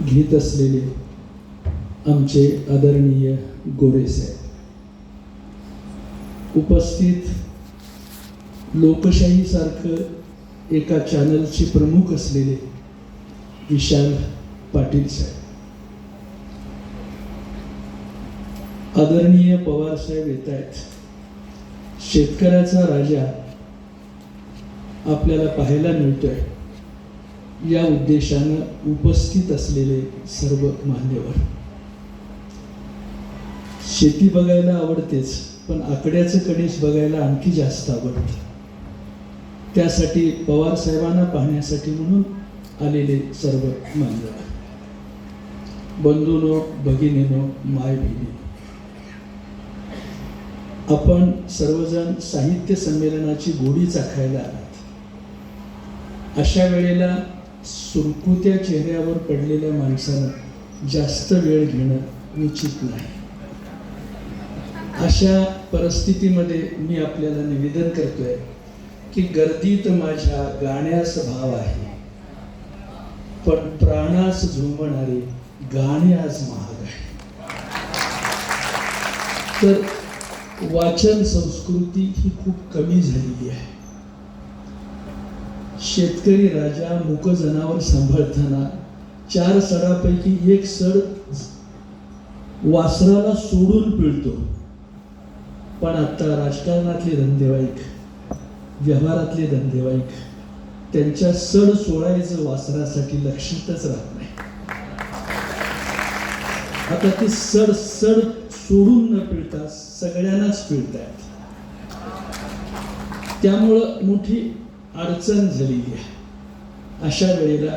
घेत असलेले आमचे आदरणीय गोरे साहेब. उपस्थित लोकशाहीसारखं एका चॅनलचे प्रमुख असलेले विशाल पाटील साहेब. आदरणीय पवार साहेब येत आहेत. शेतकऱ्याचा राजा आपल्याला पाहायला मिळतोय. या उद्देशानं उपस्थित असलेले सर्व मान्यवर. शेती बघायला आवडतेच पण आकड्याचं कणीस बघायला आणखी जास्त आवडतं. त्यासाठी पवार साहेबांना पाहण्यासाठी म्हणून आलेले सर्व मान्यवर. बंधूनो भगिनीनो माय बहिणी आपण सर्वजण साहित्य संमेलनाची गोडी चाखायला आलात. अशा वेळेला सुरकुत्या चेहऱ्यावर पडलेल्या माणसानं जास्त वेळ घेणं उचित नाही. अशा परिस्थितीमध्ये मी आपल्याला निवेदन करतोय की गर्दीत माझ्या गाण्यास भाव आहे. पण प्राणास झुंबणारे गाणे आज महाग आहे. तर वाचन संस्कृती ही खूप कमी झालेली आहे. शेतकरी राजा मुक जनावर सांभाळताना चार सडापैकी एक सड वासराला सोडून पिळतो. पण आता राजकारणातले धंदेवाईक व्यवहारातले धंदेवाईक त्यांच्या सड सोडायचं वासरासाठी लक्षातच राहत नाही. आता ते सड सड सोडून न पिळता सगळ्यांनाच पिळतायत. त्यामुळं मोठी अडचण झालेली आहे. अशा वेळेला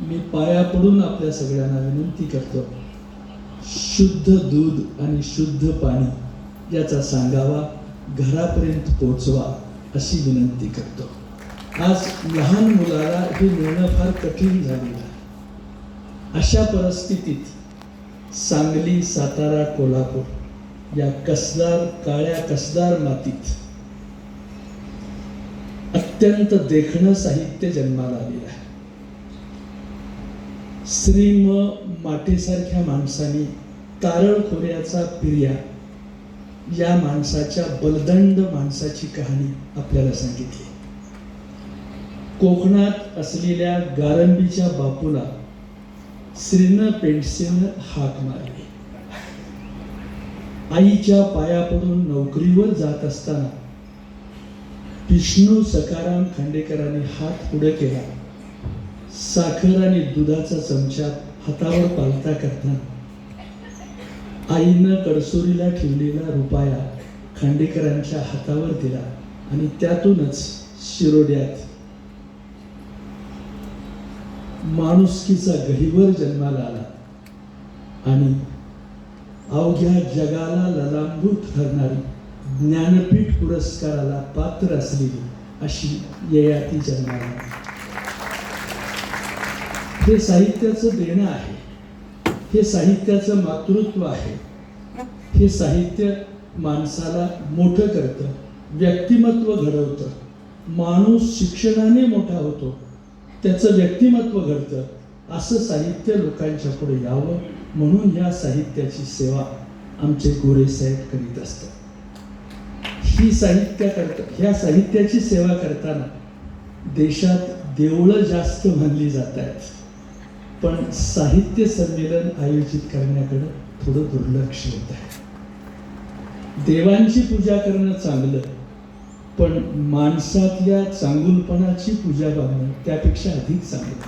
मी पाया पडून आपल्या सगळ्यांना विनंती करतो शुद्ध दूध आणि शुद्ध पाणी याचा सांगावा घरापर्यंत पोचवा अशी विनंती करतो. आज लहान मुलाला हे मिळणं फार कठीण झालेलं आहे. अशा परिस्थितीत सांगली सातारा कोल्हापूर या कसदार काळ्या कसदार मातीत अत्यंत देखणं साहित्य जन्माला आलेलं आहे. श्री म माटेसारख्या माणसाने तारळ खोऱ्याचा पिर्या या माणसाच्या बलदंड माणसाची कहाणी आपल्याला सांगितली. कोकणात असलेल्या गारंबीच्या बापूला श्रीनं पेंडसेनं हाक मारली. आईच्या पाया पडून नोकरीवर जात असताना विष्णू सकाराम खांडेकरांनी हात पुढे केला. साखर आणि दुधाचा चमचा हातावर पालता करताना. आईनं कडसोरीला ठेवलेला रुपया खांडेकरांच्या हातावर दिला आणि त्यातूनच शिरोड्यात माणुसकीचा गहिवर जन्माला आला आणि अवघ्या जगाला ललांभूत ठरणारी ज्ञानपीठ पुरस्काराला पात्र असलेली अशी ययाती जन्माला. हे साहित्याचं देणं आहे. हे साहित्याचं मातृत्व आहे. हे साहित्य माणसाला मोठं करतं व्यक्तिमत्व घडवतं माणूस शिक्षणाने मोठा होतो त्याचं व्यक्तिमत्व घडतं असं साहित्य लोकांच्या पुढे यावं म्हणून ह्या साहित्याची सेवा आमचे गोरे साहेब करीत असतात. ही साहित्य करता ह्या साहित्याची सेवा करताना देशात देवळं जास्त मानली जात आहेत पण साहित्य संमेलन आयोजित करण्याकडं थोडं दुर्लक्ष होत आहे. देवांची पूजा करणं चांगलं पण माणसातल्या चांगुलपणाची पूजा बघणं त्यापेक्षा अधिक चांगलं.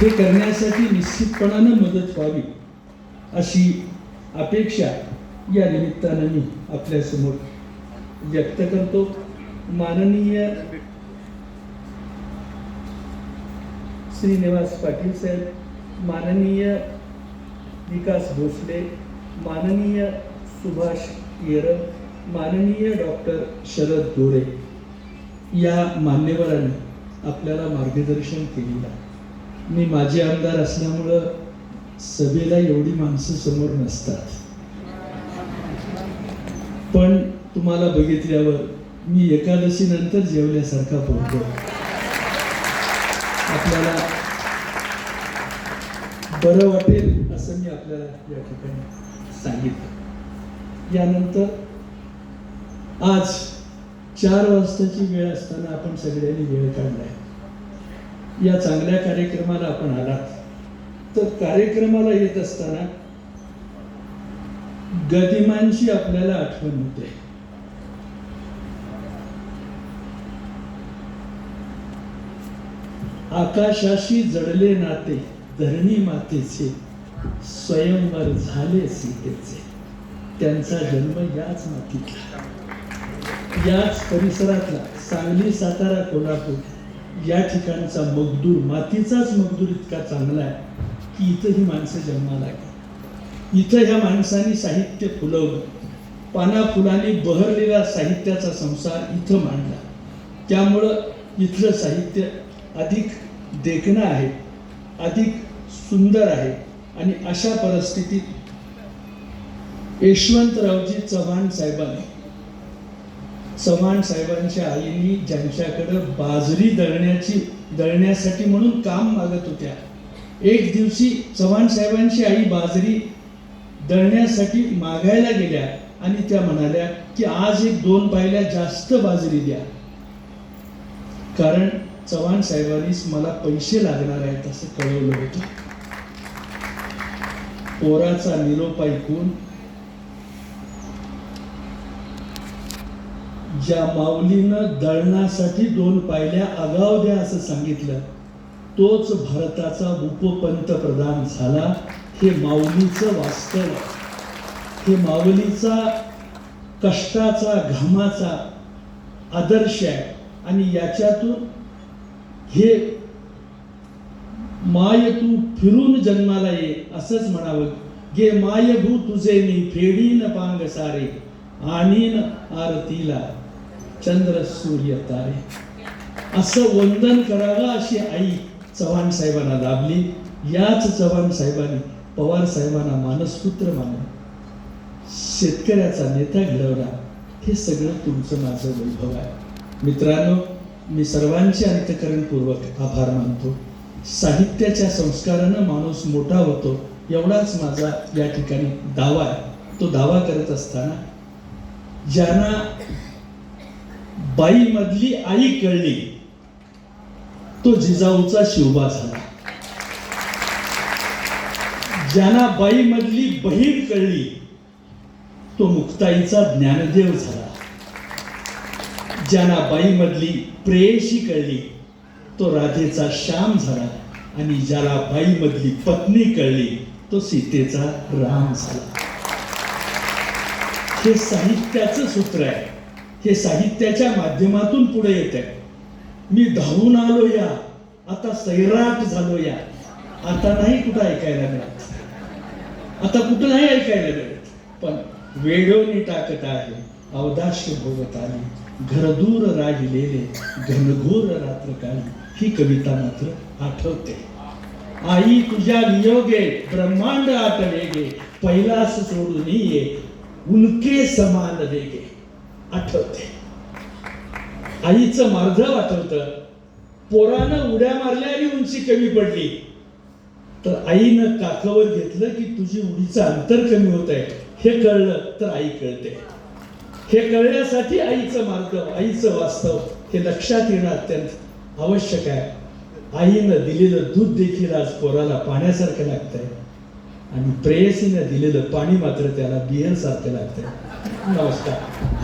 हे करण्यासाठी निश्चितपणानं मदत व्हावी अशी अपेक्षा या निमित्तानं मी आपल्यासमोर व्यक्त करतो. माननीय श्रीनिवास पाटील साहेब माननीय विकास भोसले माननीय सुभाष येरम माननीय डॉक्टर शरद गोरे या मान्यवरांनी आपल्याला मार्गदर्शन केलेलं आहे. मी माझे आमदार असल्यामुळं सभेला एवढी माणसं समोर नसतात. पण तुम्हाला बघितल्यावर मी एकादशी नंतर जेवल्यासारखा बोलतो. आपल्याला बरं वाटेल असं मी आपल्याला या ठिकाणी सांगितलं. यानंतर आज चार वाजताची वेळ असताना आपण सगळ्यांनी वेळ काढलाय. या चांगल्या कार्यक्रमाला आपण आलात. तर कार्यक्रमाला येत असताना गदिमांची आपल्याला आठवण होते. आकाशाशी जडले नाते धरणी मातेचे स्वयंवर झाले सीतेचे. त्यांचा जन्म याच मातीतला. याच परिसरातला सांगली सातारा कोल्हापूर या ठिकाणचा मगदूर मातीचाच मगदूर इतका चांगला आहे की इथं ही माणसं जन्माला आली इथं ह्या माणसांनी साहित्य फुलवलं. पाना फुलाने बहरलेला साहित्याचा संसार इथं मांडला. त्यामुळं इथलं साहित्य अधिक देखणं आहे अधिक सुंदर आहे. आणि अशा परिस्थितीत यशवंतरावजी चव्हाण साहेबांनी चव्हाण साहेबांच्या आईनी ज्यांच्याकडं बाजरी दळण्याची दळण्यासाठी म्हणून काम मागत होत्या एक दिवशी चव्हाण साहेबांची आई बाजरी दळण्यासाठी मागायला गेल्या आणि त्या म्हणाल्या की आज एक दोन पायल्या जास्त बाजरी द्या. कारण चव्हाण साहेबांनीच मला पैसे लागणार आहेत असं कळवलं होतं. पोराचा निरोप ऐकून ज्या माऊलीनं दळणासाठी दोन पायल्या आगाव द्या असं सांगितलं तोच भारताचा उपपंतप्रधान झाला. हे माऊलीचं वास्तव हे माऊलीचा कष्टाचा घामाचा आदर्श आहे. आणि याच्यातून हे माय तू फिरून जन्माला ये असंच म्हणावं. गे मायभू तुझे मी फेडीन पांग सारे आणीन आरतीला चंद्र सूर्य तारे. असं वंदन करावं अशी आई चव्हाण साहेबांना लाभली याच चव्हाण साहेबांनी पवार साहेबांना मानसपुत्र मानलं. शेतकऱ्याचा नेता घडवला. हे सगळं तुमचं माझं वैभव आहे. मित्रांनो मी सर्वांचे अंतकरणपूर्वक आभार मानतो. साहित्याच्या संस्कारानं माणूस मोठा होतो एवढाच माझा या ठिकाणी दावा आहे. तो दावा करत असताना ज्यांना बाईमधली आई कळली तो जिजाऊचा शिवबा झाला. ज्यांना बाईमधली बहीण कळली तो मुक्ताईचा ज्ञानदेव झाला. ज्यांना बाईमधली प्रेयशी कळली तो राधेचा श्याम झाला आणि ज्याला बाईमधली पत्नी कळली तो सीतेचा राम झाला. हे साहित्याचं सूत्र आहे. हे साहित्याच्या माध्यमातून पुढे येत आहे मी धावून आलो या आता सैराट झालो या आता नाही कुठं ऐकायला मिळत. आता कुठं नाही ऐकायला मिळत. पण वेळोनी टाकत आहे अवदाश्य भोगत आली घरदूर राहिलेले घनघोर रात्र काळी ही कविता मात्र आठवते. आई तुझ्या वियोगे ब्रह्मांड आटले गे पहिलास सोडून ये उनके समान वेगे. आठवते. आईचं मार्ग आठवतं पोरानं उड्या मारल्या आणि उंची कमी पडली. तर आईनं काकावर घेतलं की तुझी उडीचं अंतर कमी होत आहे हे कळलं तर आई कळते. हे कळण्यासाठी आईचं मार्ग आईचं वास्तव हे लक्षात येणं अत्यंत आवश्यक आहे. आईनं दिलेलं दूध देखील आज पोराला पाण्यासारखं लागतंय. आणि प्रेयसीनं दिलेलं पाणी मात्र त्याला बियर लागतंय. नमस्कार.